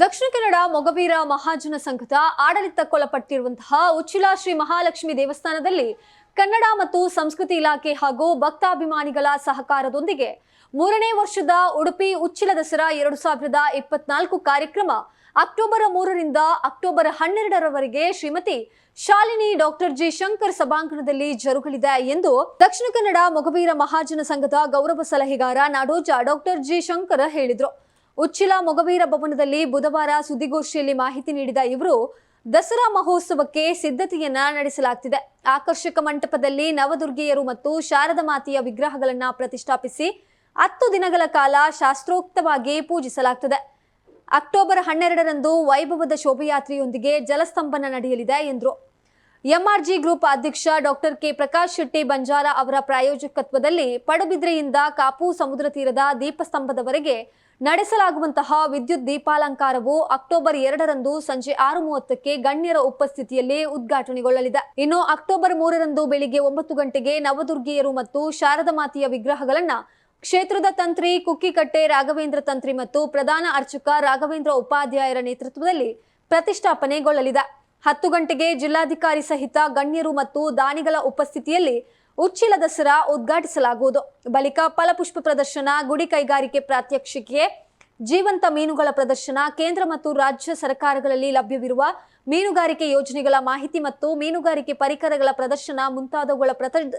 ದಕ್ಷಿಣ ಕನ್ನಡ ಮೊಗವೀರ ಮಹಾಜನ ಸಂಘದ ಆಡಳಿತಕ್ಕೊಳಪಟ್ಟಿರುವಂತಹ ಉಚ್ಚಿಲ ಶ್ರೀ ಮಹಾಲಕ್ಷ್ಮಿ ದೇವಸ್ಥಾನದಲ್ಲಿ ಕನ್ನಡ ಮತ್ತು ಸಂಸ್ಕೃತಿ ಇಲಾಖೆ ಹಾಗೂ ಭಕ್ತಾಭಿಮಾನಿಗಳ ಸಹಕಾರದೊಂದಿಗೆ ಮೂರನೇ ವರ್ಷದ ಉಡುಪಿ ಉಚ್ಚಿಲ ದಸರಾ ಎರಡು ಸಾವಿರದ ಇಪ್ಪತ್ನಾಲ್ಕು ಕಾರ್ಯಕ್ರಮ ಅಕ್ಟೋಬರ್ ಮೂರರಿಂದ ಅಕ್ಟೋಬರ್ ಹನ್ನೆರಡರವರೆಗೆ ಶ್ರೀಮತಿ ಶಾಲಿನಿ ಡಾಕ್ಟರ್ ಜಿ ಶಂಕರ್ ಸಭಾಂಗಣದಲ್ಲಿ ಜರುಗಲಿದೆ ಎಂದು ದಕ್ಷಿಣ ಕನ್ನಡ ಮೊಗವೀರ ಮಹಾಜನ ಸಂಘದ ಗೌರವ ಸಲಹೆಗಾರ ನಾಡೋಜ ಡಾಕ್ಟರ್ ಜಿ ಶಂಕರ್ ಹೇಳಿದರು. ಉಚ್ಚಿಲ ಮೊಗವೀರ ಭವನದಲ್ಲಿ ಬುಧವಾರ ಸುದ್ದಿಗೋಷ್ಠಿಯಲ್ಲಿ ಮಾಹಿತಿ ನೀಡಿದ ಇವರು, ದಸರಾ ಮಹೋತ್ಸವಕ್ಕೆ ಸಿದ್ಧತೆಯನ್ನ ನಡೆಸಲಾಗ್ತಿದೆ. ಆಕರ್ಷಕ ಮಂಟಪದಲ್ಲಿ ನವದುರ್ಗೆಯರು ಮತ್ತು ಶಾರದ ಮಾತೆಯ ವಿಗ್ರಹಗಳನ್ನ ಪ್ರತಿಷ್ಠಾಪಿಸಿ ಹತ್ತು ದಿನಗಳ ಕಾಲ ಶಾಸ್ತ್ರೋಕ್ತವಾಗಿ ಪೂಜಿಸಲಾಗ್ತದೆ. ಅಕ್ಟೋಬರ್ ಹನ್ನೆರಡರಂದು ವೈಭವದ ಶೋಭಯಾತ್ರೆಯೊಂದಿಗೆ ಜಲಸ್ತಂಭನ ನಡೆಯಲಿದೆ ಎಂದರು. ಎಂಆರ್ಜಿ ಗ್ರೂಪ್ ಅಧ್ಯಕ್ಷ ಡಾಕ್ಟರ್ ಕೆ. ಪ್ರಕಾಶ್ ಶೆಟ್ಟಿ ಬಂಜಾರ ಅವರ ಪ್ರಾಯೋಜಕತ್ವದಲ್ಲಿ ಪಡುಬಿದ್ರೆಯಿಂದ ಕಾಪು ಸಮುದ್ರ ತೀರದ ದೀಪಸ್ತಂಭದವರೆಗೆ ನಡೆಸಲಾಗುವಂತಹ ವಿದ್ಯುತ್ ದೀಪಾಲಂಕಾರವು ಅಕ್ಟೋಬರ್ ಎರಡರಂದು ಸಂಜೆ ಆರು ಮೂವತ್ತಕ್ಕೆ ಗಣ್ಯರ ಉಪಸ್ಥಿತಿಯಲ್ಲಿ ಉದ್ಘಾಟನೆಗೊಳ್ಳಲಿದೆ. ಇನ್ನು ಅಕ್ಟೋಬರ್ ಮೂರರಂದು ಬೆಳಿಗ್ಗೆ ಒಂಬತ್ತು ಗಂಟೆಗೆ ನವದುರ್ಗಿಯರು ಮತ್ತು ಶಾರದ ಮಾತೆಯ ವಿಗ್ರಹಗಳನ್ನ ಕ್ಷೇತ್ರದ ತಂತ್ರಿ ಕುಕ್ಕಿಕಟ್ಟೆ ರಾಘವೇಂದ್ರ ತಂತ್ರಿ ಮತ್ತು ಪ್ರಧಾನ ಅರ್ಚಕ ರಾಘವೇಂದ್ರ ಉಪಾಧ್ಯಾಯರ ನೇತೃತ್ವದಲ್ಲಿ ಪ್ರತಿಷ್ಠಾಪನೆಗೊಳ್ಳಲಿದೆ. ಹತ್ತು ಗಂಟೆಗೆ ಜಿಲ್ಲಾಧಿಕಾರಿ ಸಹಿತ ಗಣ್ಯರು ಮತ್ತು ದಾನಿಗಳ ಉಪಸ್ಥಿತಿಯಲ್ಲಿ ಉಚ್ಚಿಲ ದಸರಾ ಉದ್ಘಾಟಿಸಲಾಗುವುದು. ಬಳಿಕ ಫಲಪುಷ್ಪ ಪ್ರದರ್ಶನ, ಗುಡಿ ಕೈಗಾರಿಕೆ ಪ್ರಾತ್ಯಕ್ಷಿಕೆ, ಜೀವಂತ ಮೀನುಗಳ ಪ್ರದರ್ಶನ, ಕೇಂದ್ರ ಮತ್ತು ರಾಜ್ಯ ಸರ್ಕಾರಗಳಲ್ಲಿ ಲಭ್ಯವಿರುವ ಮೀನುಗಾರಿಕೆ ಯೋಜನೆಗಳ ಮಾಹಿತಿ ಮತ್ತು ಮೀನುಗಾರಿಕೆ ಪರಿಕರಗಳ ಪ್ರದರ್ಶನ ಮುಂತಾದವುಗಳ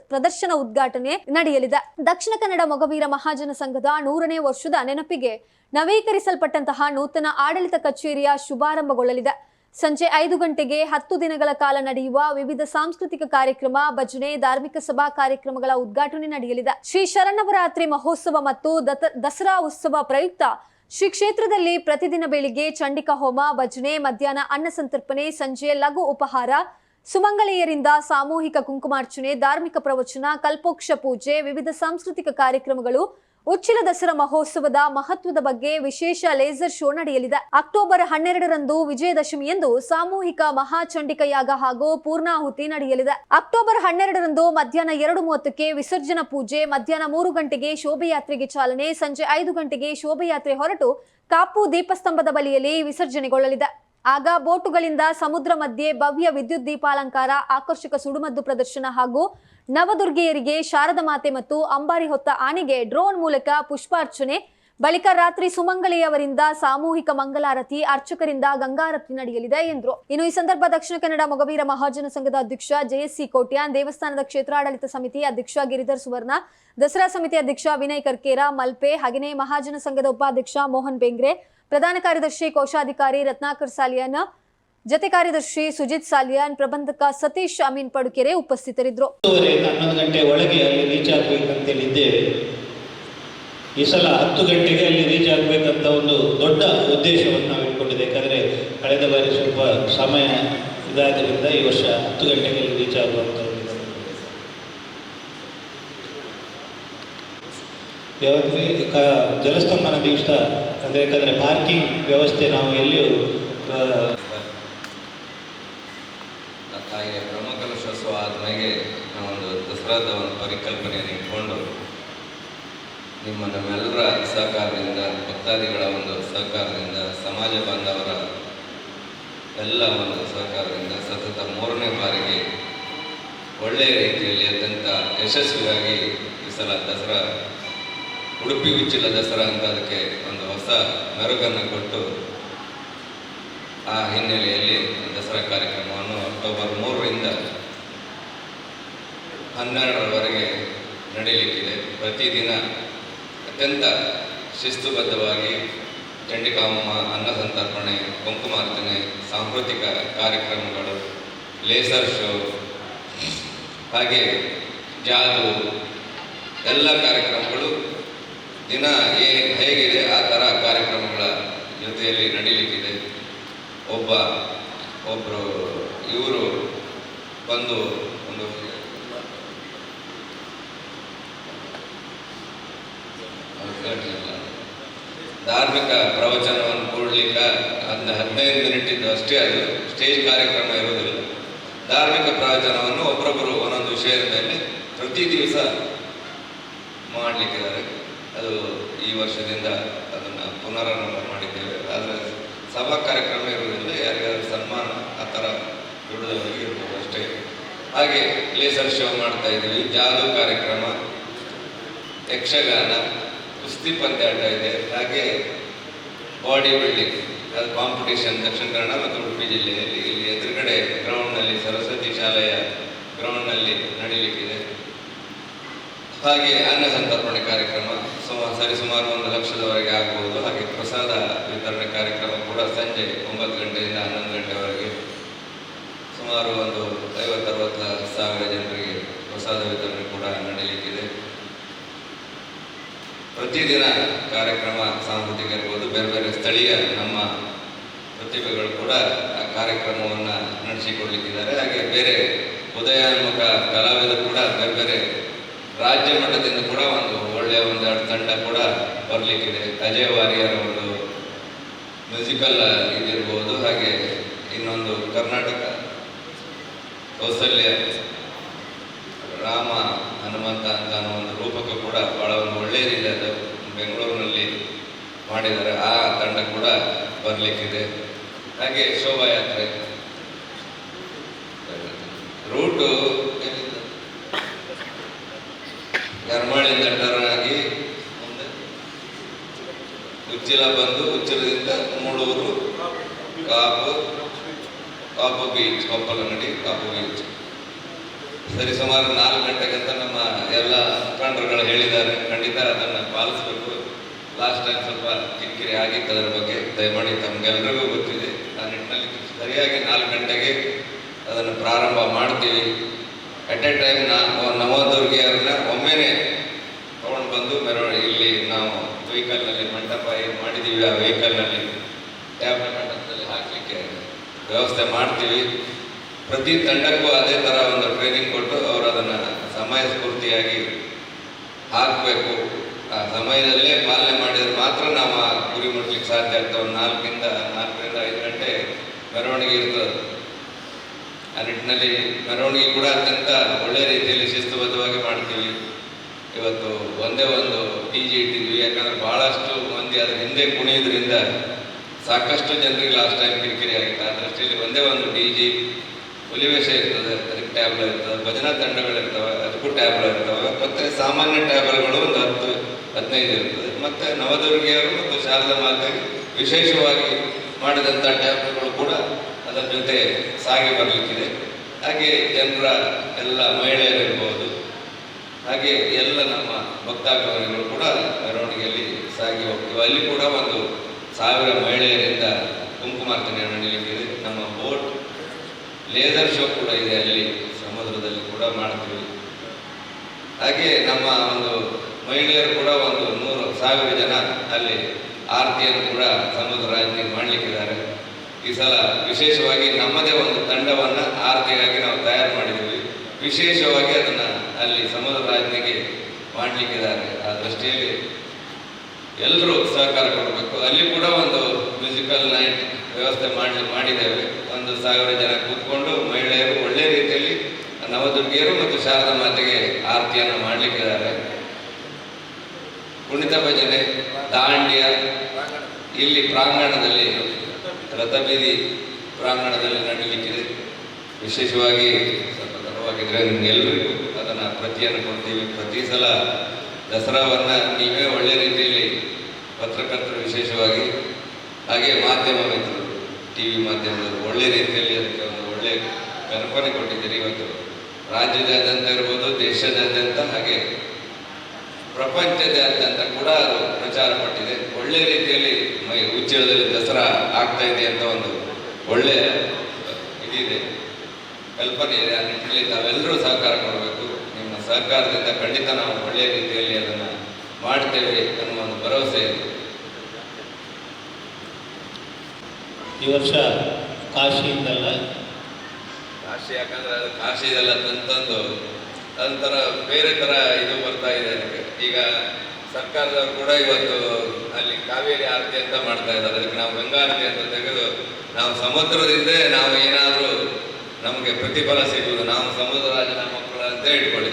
ಪ್ರದರ್ಶನ ಉದ್ಘಾಟನೆ ನಡೆಯಲಿದೆ. ದಕ್ಷಿಣ ಕನ್ನಡ ಮೊಗವೀರ ಮಹಾಜನ ಸಂಘದ ನೂರನೇ ವರ್ಷದ ನೆನಪಿಗೆ ನವೀಕರಿಸಲ್ಪಟ್ಟಂತಹ ನೂತನ ಆಡಳಿತ ಕಚೇರಿಯ ಶುಭಾರಂಭಗೊಳ್ಳಲಿದೆ. ಸಂಜೆ ಐದು ಗಂಟೆಗೆ ಹತ್ತು ದಿನಗಳ ಕಾಲ ನಡೆಯುವ ವಿವಿಧ ಸಾಂಸ್ಕೃತಿಕ ಕಾರ್ಯಕ್ರಮ, ಭಜನೆ, ಧಾರ್ಮಿಕ ಸಭಾ ಕಾರ್ಯಕ್ರಮಗಳ ಉದ್ಘಾಟನೆ ನಡೆಯಲಿದೆ. ಶ್ರೀ ಶರಣವರಾತ್ರಿ ಮಹೋತ್ಸವ ಮತ್ತು ದಸರಾ ಉತ್ಸವ ಪ್ರಯುಕ್ತ ಶ್ರೀ ಕ್ಷೇತ್ರದಲ್ಲಿ ಪ್ರತಿದಿನ ಬೆಳಿಗ್ಗೆ ಚಂಡಿಕಾ ಹೋಮ, ಭಜನೆ, ಮಧ್ಯಾಹ್ನ ಅನ್ನ ಸಂತರ್ಪಣೆ, ಸಂಜೆ ಲಘು ಉಪಹಾರ, ಸುಮಂಗಲೆಯರಿಂದ ಸಾಮೂಹಿಕ ಕುಂಕುಮಾರ್ಚನೆ, ಧಾರ್ಮಿಕ ಪ್ರವಚನ, ಕಲ್ಪೋಕ್ಷ ಪೂಜೆ, ವಿವಿಧ ಸಾಂಸ್ಕೃತಿಕ ಕಾರ್ಯಕ್ರಮಗಳು ಉಚ್ಚಿಲ ದಸರಾ ಮಹೋತ್ಸವದ ಮಹತ್ವದ ಬಗ್ಗೆ ವಿಶೇಷ ಲೇಸರ್ ಶೋ ನಡೆಯಲಿದೆ. ಅಕ್ಟೋಬರ್ ಹನ್ನೆರಡರಂದು ವಿಜಯದಶಮಿಯಂದು ಸಾಮೂಹಿಕ ಮಹಾಚಂಡಿಕ ಯಾಗ ಹಾಗೂ ಪೂರ್ಣಾಹುತಿ ನಡೆಯಲಿದೆ. ಅಕ್ಟೋಬರ್ ಹನ್ನೆರಡರಂದು ಮಧ್ಯಾಹ್ನ ಎರಡು ಮೂವತ್ತಕ್ಕೆ ವಿಸರ್ಜನಾ ಪೂಜೆ, ಮಧ್ಯಾಹ್ನ ಮೂರು ಗಂಟೆಗೆ ಶೋಭಯಾತ್ರೆಗೆ ಚಾಲನೆ, ಸಂಜೆ ಐದು ಗಂಟೆಗೆ ಶೋಭಯಾತ್ರೆ ಹೊರಟು ಕಾಪು ದೀಪಸ್ತಂಭದ ಬಳಿಯಲ್ಲಿ ವಿಸರ್ಜನೆಗೊಳ್ಳಲಿದೆ. ಆಗ ಬೋಟುಗಳಿಂದ ಸಮುದ್ರ ಮಧ್ಯೆ ಭವ್ಯ ವಿದ್ಯುತ್ ದೀಪಾಲಂಕಾರ, ಆಕರ್ಷಕ ಸುಡುಮದ್ದು ಪ್ರದರ್ಶನ ಹಾಗೂ ನವದುರ್ಗಿಯರಿಗೆ ಶಾರದ ಮಾತೆ ಮತ್ತು ಅಂಬಾರಿ ಹೊತ್ತ ಆನೆಗೆ ಡ್ರೋನ್ ಮೂಲಕ ಪುಷ್ಪಾರ್ಚನೆ. ಬಳಿಕ ರಾತ್ರಿ ಸುಮಂಗಲೆಯವರಿಂದ ಸಾಮೂಹಿಕ ಮಂಗಲಾರತಿ ಅರ್ಚಕರಿಂದ ಗಂಗಾರತಿ ನಡೆಯಲಿದೆ ಎಂದರು. ಇನ್ನು ಈ ಸಂದರ್ಭ ದಕ್ಷಿಣ ಕನ್ನಡ ಮೊಗವೀರ ಮಹಾಜನ ಸಂಘದ ಅಧ್ಯಕ್ಷ ಜೆಎಸ್ಸಿ ಕೋಟ್ಯಾನ್, ದೇವಸ್ಥಾನದ ಕ್ಷೇತ್ರಾಡಳಿತ ಸಮಿತಿ ಅಧ್ಯಕ್ಷ ಗಿರಿಧರ್ ಸುವರ್ಣ, ದಸರಾ ಸಮಿತಿ ಅಧ್ಯಕ್ಷ ವಿನಯ್ ಕರ್ಕೇರ, ಮಲ್ಪೆ ಹಾಗೆಯೇ ಮಹಾಜನ ಸಂಘದ ಉಪಾಧ್ಯಕ್ಷ ಮೋಹನ್ ಬೆಂಗ್ರೆ, ಪ್ರಧಾನ ಕಾರ್ಯದರ್ಶಿ ಕೋಶಾಧಿಕಾರಿ ರತ್ನಾಕರ್ ಸಾಲಿಯಾನ್ ಜತೆ ಕಾರ್ಯದರ್ಶಿ ಸುಜಿತ್ ಸಾಲಿಯಾನ್, ಪ್ರಬಂಧಕ ಸತೀಶ್ ಅಮೀನ್ ಪಡುಕೆರೆ ಉಪಸ್ಥಿತರಿದ್ದರು. ಹನ್ನೊಂದು ಗಂಟೆ ಒಳಗೆ ಅಲ್ಲಿ ರೀಚ್ ಆಗಬೇಕಂತೇಳಿ ಇದ್ದೇವೆ ಈ ಸಲ ಹತ್ತು ಗಂಟೆಗೆ ಅಲ್ಲಿ ರೀಚ್ ಆಗಬೇಕಂತ ಒಂದು ದೊಡ್ಡ ಉದ್ದೇಶವನ್ನು ನಾವು ಇಟ್ಕೊಂಡಿದ್ದೆ ಯಾಕಂದರೆ ಕಳೆದ ಬಾರಿ ಸ್ವಲ್ಪ ಸಮಯ ಇದಾದ್ದರಿಂದ ಈ ವರ್ಷ ಹತ್ತು ಗಂಟೆಗೆ ಅಲ್ಲಿ ರೀಚ್ ಆಗುವಂಥ. ಯಾವತ್ತೂ ಕ ಜಲಸ್ತಂಭನ ದಿವಸ ಅಂದರೆ ಯಾಕಂದರೆ ಪಾರ್ಕಿಂಗ್ ವ್ಯವಸ್ಥೆ ನಾವು ಎಲ್ಲಿಯೂ ಒಂದು ಪರಿಕಲ್ಪನೆಯನ್ನು ಇಟ್ಕೊಂಡು ನಿಮ್ಮ ನಮ್ಮೆಲ್ಲರ ಸಹಕಾರದಿಂದ, ಭಕ್ತಾದಿಗಳ ಒಂದು ಸಹಕಾರದಿಂದ, ಸಮಾಜ ಬಾಂಧವರ ಎಲ್ಲ ಒಂದು ಸಹಕಾರದಿಂದ ಸತತ ಮೂರನೇ ಬಾರಿಗೆ ಒಳ್ಳೆಯ ರೀತಿಯಲ್ಲಿ ಅತ್ಯಂತ ಯಶಸ್ವಿಯಾಗಿ ಈ ಸಲ ದಸರಾ, ಉಡುಪಿ ಉಚ್ಚಿಲ ದಸರಾ ಅಂತ ಅದಕ್ಕೆ ಒಂದು ಹೊಸ ಮೆರುಗನ್ನು ಕೊಟ್ಟು ಆ ಹಿನ್ನೆಲೆಯಲ್ಲಿ ದಸರಾ ಕಾರ್ಯಕ್ರಮವನ್ನು ಅಕ್ಟೋಬರ್ ಮೂರರಿಂದ ಹನ್ನೆರಡರವರೆಗೆ ನಡೆಯಲಿಕ್ಕಿದೆ ಪ್ರತಿದಿನ ಅತ್ಯಂತ ಶಿಸ್ತುಬದ್ಧವಾಗಿ ಚಂಡಿಕಾಮಮ್ಮ, ಅನ್ನ ಸಂತರ್ಪಣೆ ಕುಂಕುಮಾರ್ಚನೆ ಸಾಂಸ್ಕೃತಿಕ ಕಾರ್ಯಕ್ರಮಗಳು, ಲೇಸರ್ ಶೋ, ಹಾಗೆ ಜಾದು, ಎಲ್ಲ ಕಾರ್ಯಕ್ರಮಗಳು ದಿನ ಏ ಹೇಗಿದೆ. ಆ ಥರ ಕಾರ್ಯಕ್ರಮಗಳ ಜೊತೆಯಲ್ಲಿ ನಡೀಲಿಕ್ಕಿದೆ. ಒಬ್ಬ ಒಬ್ಬರು ಇವರು ಬಂದು ಒಂದು ಧಾರ್ಮಿಕ ಪ್ರವಚನವನ್ನು ಕೊಡ್ಲಿಕ್ಕೆ ಅದನ್ನ ಹದಿನೈದು ಮಿನಿಟ್ ಇದ್ದು ಅಷ್ಟೇ ಅದು. ಸ್ಟೇಜ್ ಕಾರ್ಯಕ್ರಮ ಇರುವುದಿಲ್ಲ. ಧಾರ್ಮಿಕ ಪ್ರವಚನವನ್ನು ಒಬ್ಬರೊಬ್ಬರು ಒಂದೊಂದು ವಿಷಯದ ಮೇಲೆ ಪ್ರತಿ ದಿವಸ ಮಾಡಲಿಕ್ಕಿದ್ದಾರೆ. ಅದು ಈ ವರ್ಷದಿಂದ ಅದನ್ನು ಪುನರಾರಂಭ ಮಾಡಿದ್ದೇವೆ. ಆದರೆ ಸಭಾ ಕಾರ್ಯಕ್ರಮ ಇರುವುದಿಲ್ಲ. ಯಾರಿಗಾದ್ರೂ ಸನ್ಮಾನ ಆ ಥರ ದೊಡ್ಡದಾಗಿ ಇರ್ಬೋದು ಅಷ್ಟೇ. ಹಾಗೆ ಲೇಸರ್ ಶೋ ಮಾಡ್ತಾ ಇದ್ದೀವಿ. ಜಾದು ಕಾರ್ಯಕ್ರಮ, ಯಕ್ಷಗಾನ ಕುಸ್ತಿ ಪಂದ್ಯಾಟ ಇದೆ ಹಾಗೆ ಬಾಡಿ ಬಿಲ್ಡಿಂಗ್ ಅದು ಕಾಂಪಿಟೇಷನ್ ದಕ್ಷಿಣ ಕನ್ನಡ ಮತ್ತು ಉಡುಪಿ ಜಿಲ್ಲೆಯಲ್ಲಿ. ಇಲ್ಲಿ ಎದುರುಗಡೆ ಗ್ರೌಂಡ್ನಲ್ಲಿ ಸರಸ್ವತಿ ಶಾಲೆಯ ಗ್ರೌಂಡ್ನಲ್ಲಿ ನಡೀಲಿಕ್ಕಿದೆ. ಹಾಗೆ ಅನ್ನ ಸಂತರ್ಪಣೆ ಕಾರ್ಯಕ್ರಮ ಸುಮಾರು, ಸರಿಸುಮಾರು ಒಂದು ಲಕ್ಷದವರೆಗೆ ಆಗಬಹುದು ಹಾಗೆ ಪ್ರಸಾದ ವಿತರಣೆ ಕಾರ್ಯಕ್ರಮ ಕೂಡ ಸಂಜೆ ಒಂಬತ್ತು ಗಂಟೆಯಿಂದ ಹನ್ನೊಂದು ಗಂಟೆವರೆಗೆ. ಸುಮಾರು ಒಂದು ಐವತ್ತರವತ್ತು ಸಾವಿರ ಜನರಿಗೆ ಪ್ರಸಾದ ವಿತರಣೆ ಕೂಡ ನಡೀಲಿಕ್ಕಿದೆ. ಪ್ರತಿದಿನ ಕಾರ್ಯಕ್ರಮ ಸಾಂಸ್ಕೃತಿಕ ಇರ್ಬೋದು ಬೇರೆ ಬೇರೆ ಸ್ಥಳೀಯ ನಮ್ಮ ಪ್ರತಿಭೆಗಳು ಕೂಡ ಆ ಕಾರ್ಯಕ್ರಮವನ್ನು ನಡೆಸಿಕೊಡ್ಲಿಕ್ಕಿದ್ದಾರೆ. ಹಾಗೆ ಬೇರೆ ಉದಯೋನ್ಮುಖ ಕಲಾವಿದರು ಕೂಡ ಬೇರೆ ಬೇರೆ ರಾಜ್ಯ ಮಟ್ಟದಿಂದ ಕೂಡ ಒಂದು ಒಳ್ಳೆಯ ಒಂದೆರಡು ತಂಡ ಕೂಡ ಬರಲಿಕ್ಕಿದೆ. ಅಜಯ್ ವಾರಿಯರ್ ಒಂದು ಮ್ಯೂಸಿಕಲ್ ಇದಿರ್ಬೋದು, ಹಾಗೆ ಇನ್ನೊಂದು ಕರ್ನಾಟಕ ಕೌಸಲ್ಯ ರಾಮ, ಹನುಮಂತ ಅಂತ ಅನ್ನೋ ಒಂದು ರೂಪಕ ಕೂಡ ಬಹಳ ಒಂದು ಒಳ್ಳೆಯದಿದೆ ಅದು ಬೆಂಗಳೂರಿನಲ್ಲಿ ಮಾಡಿದ್ದಾರೆ. ಆ ತಂಡ ಕೂಡ ಬರಲಿಕ್ಕಿದೆ. ಹಾಗೆ ಶೋಭಾಯಾತ್ರೆ. ರೂಟು ಎಲ್ಲಿಂದ? ಟರ್ನ್ ಆಗಿ ಉಚ್ಚಿಲ ಬಂದು ಉಚ್ಚಿಲದಿಂದ ಮೂಡೂರು, ಕಾಪು ಕಾಪು ಬೀಚ್ ಕೊಪ್ಪಲಂಗಡಿ ಕಾಪು ಬೀಚ್. ಸರಿ, ಸುಮಾರು ನಾಲ್ಕು ಗಂಟೆಗಂತ ನಮ್ಮ ಎಲ್ಲ ಮುಖಂಡರುಗಳು ಹೇಳಿದ್ದಾರೆ. ಖಂಡಿತ ಅದನ್ನು ಪಾಲಿಸಬೇಕು. ಲಾಸ್ಟ್ ಟೈಮ್ ಸ್ವಲ್ಪ ಕಿರಿಕಿರಿ ಆಗಿತ್ತು ಅದರ ಬಗ್ಗೆ. ದಯಮಾಡಿ ತಮಗೆಲ್ಲರಿಗೂ ಗೊತ್ತಿದೆ. ಆ ನಿಟ್ಟಿನಲ್ಲಿ ಸರಿಯಾಗಿ ನಾಲ್ಕು ಗಂಟೆಗೆ ಅದನ್ನು ಪ್ರಾರಂಭ ಮಾಡ್ತೀವಿ. ಅಟ್ ಎ ಟೈಮ್ ನಾವು ನವದುರ್ಗಿಯರನ್ನ ಒಮ್ಮೆನೇ ತೊಗೊಂಡು ಬಂದು ಮೆರವಣಿಗೆ ಇಲ್ಲಿ ನಾವು ವೆಹಿಕಲ್ನಲ್ಲಿ ಮಂಟಪ ಏನು ಮಾಡಿದ್ದೀವಿ ಆ ವೆಹಿಕಲ್ನಲ್ಲಿ ಟ್ಯಾಬ್ಲೆಟ್ ಮಂಟಪದಲ್ಲಿ ಹಾಕಲಿಕ್ಕೆ ವ್ಯವಸ್ಥೆ ಮಾಡ್ತೀವಿ. ಪ್ರತಿ ತಂಡಕ್ಕೂ ಅದೇ ಥರ ಒಂದು ಟ್ರೈನಿಂಗ್ ಕೊಟ್ಟು ಅವರು ಅದನ್ನು ಸಮಯ ಸ್ಫೂರ್ತಿಯಾಗಿ ಹಾಕಬೇಕು. ಆ ಸಮಯದಲ್ಲೇ ಪಾಲನೆ ಮಾಡಿದ್ರೆ ಮಾತ್ರ ನಾವು ಆ ಗುರಿ ಮುಟ್ಲಿಕ್ಕೆ ಸಾಧ್ಯ ಆಗ್ತವೆ ನಾಲ್ಕಿಂದ, ನಾಲ್ಕರಿಂದ ಐದು ಗಂಟೆ ಮೆರವಣಿಗೆ ಇರ್ತದೆ ಆ ನಿಟ್ಟಿನಲ್ಲಿ ಮೆರವಣಿಗೆ ಕೂಡ ಅತ್ಯಂತ ಒಳ್ಳೆಯ ರೀತಿಯಲ್ಲಿ ಶಿಸ್ತುಬದ್ಧವಾಗಿ ಮಾಡ್ತೀವಿ. ಇವತ್ತು ಒಂದೇ ಒಂದು ಟಿ ಜಿ ಇಟ್ಟಿದ್ವಿ. ಯಾಕಂದರೆ ಭಾಳಷ್ಟು ಮಂದಿ ಅದರ ಹಿಂದೆ ಕುಣಿಯೋದ್ರಿಂದ ಸಾಕಷ್ಟು ಜನರಿಗೆ ಲಾಸ್ಟ್ ಟೈಮ್ ಕಿರಿಕಿರಿ ಆಗಿತ್ತು. ಆ ದೃಷ್ಟಿಯಲ್ಲಿ ಒಂದೇ ಒಂದು ಡಿ ಜಿ ಹುಲಿವೇಷ ಇರ್ತದೆ, ಅದಕ್ಕೆ ಟ್ಯಾಬ್ಲ ಇರ್ತದೆ, ಭಜನಾ ತಂಡಗಳಿರ್ತವೆ ಅದಕ್ಕೂ ಟ್ಯಾಬ್ಲ ಇರ್ತವೆ, ಮತ್ತೆ ಸಾಮಾನ್ಯ ಟ್ಯಾಬ್ಲಗಳು ಒಂದು ಹತ್ತು, ಹದಿನೈದು ಇರ್ತದೆ. ಮತ್ತೆ ನವದುರ್ಗಿಯವರು ಮತ್ತು ಶಾರದಾ ಮಾತೆಗೆ ವಿಶೇಷವಾಗಿ ಮಾಡಿದಂಥ ಟ್ಯಾಬ್ಗಳು ಕೂಡ ಅದರ ಜೊತೆ ಸಾಗಿ ಬರಲಿಕ್ಕಿದೆ. ಹಾಗೆ ಜನರ ಎಲ್ಲ ಮಹಿಳೆಯರಿರ್ಬೋದು ಹಾಗೆ ಎಲ್ಲ ನಮ್ಮ ಭಕ್ತಾಭಿಮಾನಿಗಳು ಕೂಡ ಮೆರವಣಿಗೆಯಲ್ಲಿ ಸಾಗಿ ಹೋಗ್ತೀವಿ. ಅಲ್ಲಿ ಕೂಡ ಒಂದು ಸಾವಿರ ಮಹಿಳೆಯರಿಂದ ಕುಂಕುಮಾರ್ಚನೆ ಬೋಟ್ ಲೇಸರ್ ಶೋ ಕೂಡ ಇದೆ ಅಲ್ಲಿ, ಸಮುದ್ರದಲ್ಲಿ ಕೂಡ ಮಾಡ್ತೀವಿ. ಹಾಗೆ ನಮ್ಮ ಒಂದು ಮಹಿಳೆಯರು ಕೂಡ ಒಂದು ನೂರು ಸಾವಿರ ಜನ ಅಲ್ಲಿ ಆರತಿಯನ್ನು ಕೂಡ ಸಮುದ್ರ ಆರತಿ ಮಾಡಲಿಕ್ಕಿದ್ದಾರೆ. ಈ ಸಲ ವಿಶೇಷವಾಗಿ ನಮ್ಮದೇ ಒಂದು ತಂಡವನ್ನು ಆರತಿಗಾಗಿ ನಾವು ತಯಾರು ಮಾಡಿದ್ದೀವಿ. ವಿಶೇಷವಾಗಿ ಅದನ್ನು ಅಲ್ಲಿ ಸಮುದ್ರ ರಾಜ್ಯಕ್ಕೆ ಮಾಡಲಿಕ್ಕಿದ್ದಾರೆ. ಆ ದೃಷ್ಟಿಯಲ್ಲಿ ಎಲ್ಲರೂ ಸಹಕಾರ ಕೊಡಬೇಕು. ಅಲ್ಲಿ ಕೂಡ ಒಂದು ಮ್ಯೂಸಿಕಲ್ ನೈಟ್ ವ್ಯವಸ್ಥೆ ಮಾಡಿ, ಮಾಡಿದ್ದೇವೆ. ಒಂದು ಸಾವಿರ ಜನ ಕೂತ್ಕೊಂಡು ಮಹಿಳೆಯರು ಒಳ್ಳೆ ರೀತಿಯಲ್ಲಿ ನವದುರ್ಗಿಯರು ಮತ್ತು ಶಾರದಾ ಮಾತೆಗೆ ಆರತಿಯನ್ನು ಮಾಡಲಿಕ್ಕಿದ್ದಾರೆ. ಕುಣಿತ ಭಜನೆ, ದಾಂಡ್ಯ, ಇಲ್ಲಿ ಪ್ರಾಂಗಣದಲ್ಲಿ ರಥಬೀದಿ ಪ್ರಾಂಗಣದಲ್ಲಿ ನಡೀಲಿಕ್ಕಿದೆ. ವಿಶೇಷವಾಗಿ ಸ್ವಲ್ಪ ತಡವಾಗಿದ್ದರೆ ನಿಮಗೆಲ್ಲರಿಗೂ ಅದನ್ನು ಪ್ರತಿಯನ್ನು ಕೊಡ್ತೀವಿ ಪ್ರತಿ ಸಲ ದಸರಾವನ್ನು ನೀವೇ ಒಳ್ಳೆ ರೀತಿಯಲ್ಲಿ ಪತ್ರಕರ್ತರು ವಿಶೇಷವಾಗಿ, ಹಾಗೆ ಮಾಧ್ಯಮ ಮಿತ್ರರು. ಟಿ ವಿ ಮಾಧ್ಯಮದಲ್ಲಿ ಒಳ್ಳೆ ರೀತಿಯಲ್ಲಿ ಅದಕ್ಕೆ ಒಂದು ಒಳ್ಳೆ ಕಲ್ಪನೆ ಕೊಟ್ಟಿದ್ದೀರಿ. ಇವತ್ತು ರಾಜ್ಯದಾದ್ಯಂತ ಇರ್ಬೋದು, ದೇಶದಾದ್ಯಂತ ಹಾಗೆ ಪ್ರಪಂಚದಾದ್ಯಂತ ಕೂಡ ಅದು ಪ್ರಚಾರ ಪಟ್ಟಿದೆ. ಒಳ್ಳೆ ರೀತಿಯಲ್ಲಿ ಮೈ ಉಚ್ಚಿಲದಲ್ಲಿ ದಸರಾ ಆಗ್ತಾ ಇದೆ ಅಂತ ಒಂದು ಒಳ್ಳೆ ಇದಿದೆ. ಕಲ್ಪನೆ ಇದೆ ಆ ನಿಟ್ಟಿನಲ್ಲಿ ತಾವೆಲ್ಲರೂ ಸಹಕಾರ ಕೊಡಬೇಕು. ನಿಮ್ಮ ಸಹಕಾರದಿಂದ ಖಂಡಿತ ನಾವು ಒಳ್ಳೆಯ ರೀತಿಯಲ್ಲಿ ಅದನ್ನು ಮಾಡ್ತೇವೆ ಅನ್ನುವ ಒಂದು ಭರವಸೆ ಇದೆ. ಈ ವರ್ಷ ಕಾಶಿಯಿಂದಲ್ಲ? ಕಾಶಿ ಯಾಕಂದ್ರೆ ಅದು ಕಾಶಿದೆಲ್ಲ ತಂತಂದು ಅದೊಂಥರ ಬೇರೆ ಥರ ಇದು ಬರ್ತಾ ಇದೆ ಅದಕ್ಕೆ. ಈಗ ಸರ್ಕಾರದವರು ಕೂಡ ಇವತ್ತು ಅಲ್ಲಿ ಕಾವೇರಿ ಆರತಿ ಅಂತ ಮಾಡ್ತಾ ಇದ್ದಾರೆ. ಅದಕ್ಕೆ ನಾವು ಗಂಗಾರತಿ ಅಂತ ತೆಗೆದು, ನಾವು ಸಮುದ್ರದಿಂದ ನಾವು ಏನಾದರೂ ನಮಗೆ ಪ್ರತಿಫಲ ಸಿಗುವುದು. ನಾವು ಸಮುದ್ರ ರಾಜನ ಮಕ್ಕಳು ಅಂತ ಇಟ್ಕೊಳ್ಳಿ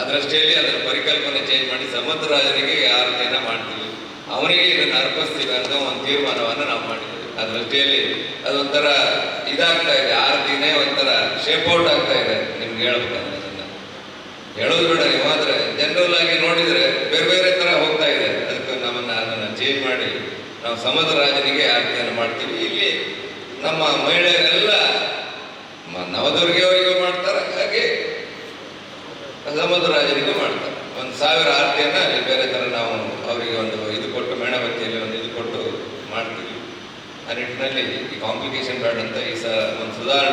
ಅದರಷ್ಟೇಲಿ ಅದರ ಪರಿಕಲ್ಪನೆ ಚೇಂಜ್ ಮಾಡಿ ಸಮುದ್ರ ರಾಜನಿಗೆ ಆರತಿಯನ್ನು ಮಾಡ್ತೀವಿ. ಅವನಿಗೆ ಇದನ್ನು ಅರ್ಪಿಸ್ತೀವಿ ಅಂತ ಒಂದು ತೀರ್ಮಾನವನ್ನು ನಾವು ಮಾಡಿದ್ದೀವಿ. ಆ ದೃಷ್ಟಿಯಲ್ಲಿ ಅದೊಂಥರ ಇದಾಗ್ತಾ ಇದೆ, ಆರತಿನೇ ಒಂಥರ ಶೇಪ್ ಔಟ್ ಆಗ್ತಾ ಇದೆ, ನಿಮ್ಗೆ ಹೇಳ್ಬೇಕಂದ್ರೆ ಅದನ್ನ ಹೇಳೋದು ಬೇಡ, ನೀವು ಆದರೆ ಜನರಲ್ ಆಗಿ ನೋಡಿದರೆ ಬೇರೆ ಬೇರೆ ತರ ಹೋಗ್ತಾ ಇದೆ. ಅದಕ್ಕೆ ನಮ್ಮನ್ನು ಅದನ್ನು ಚೇಂಜ್ ಮಾಡಿ, ನಾವು ಸಮುದ್ರ ರಾಜನಿಗೆ ಆಜ್ಞೆಯನ್ನು ಮಾಡ್ತೀವಿ. ಇಲ್ಲಿ ನಮ್ಮ ಮಹಿಳೆಯರೆಲ್ಲ ನವದುರ್ಗೆ ನವದುರ್ಗಿಯವರಿಗೂ ಮಾಡ್ತಾರೆ, ಹಾಗೆ ಸಮುದ್ರ ರಾಜನಿಗೂ ಮಾಡ್ತಾರೆ. ಒಂದು ಸಾವಿರ ಆರತಿಯನ್ನ ಬೇರೆ ತರ ನಾವು ಅವರಿಗೆ ಒಂದು ಇದು ಕೊಟ್ಟು ಮೇಣಬತ್ತಿಯಲ್ಲಿ ಒಂದು ಇದು ಕೊಟ್ಟು ಮಾಡ್ತೀವಿ ಆ ನಿಟ್ಟಿನಲ್ಲಿ ಈ ಕಾಂಪ್ಲಿಕೇಶನ್ ಬೇಡ ಅಂತ ಈ ಸ ಒಂದು ಸುಧಾರಣೆ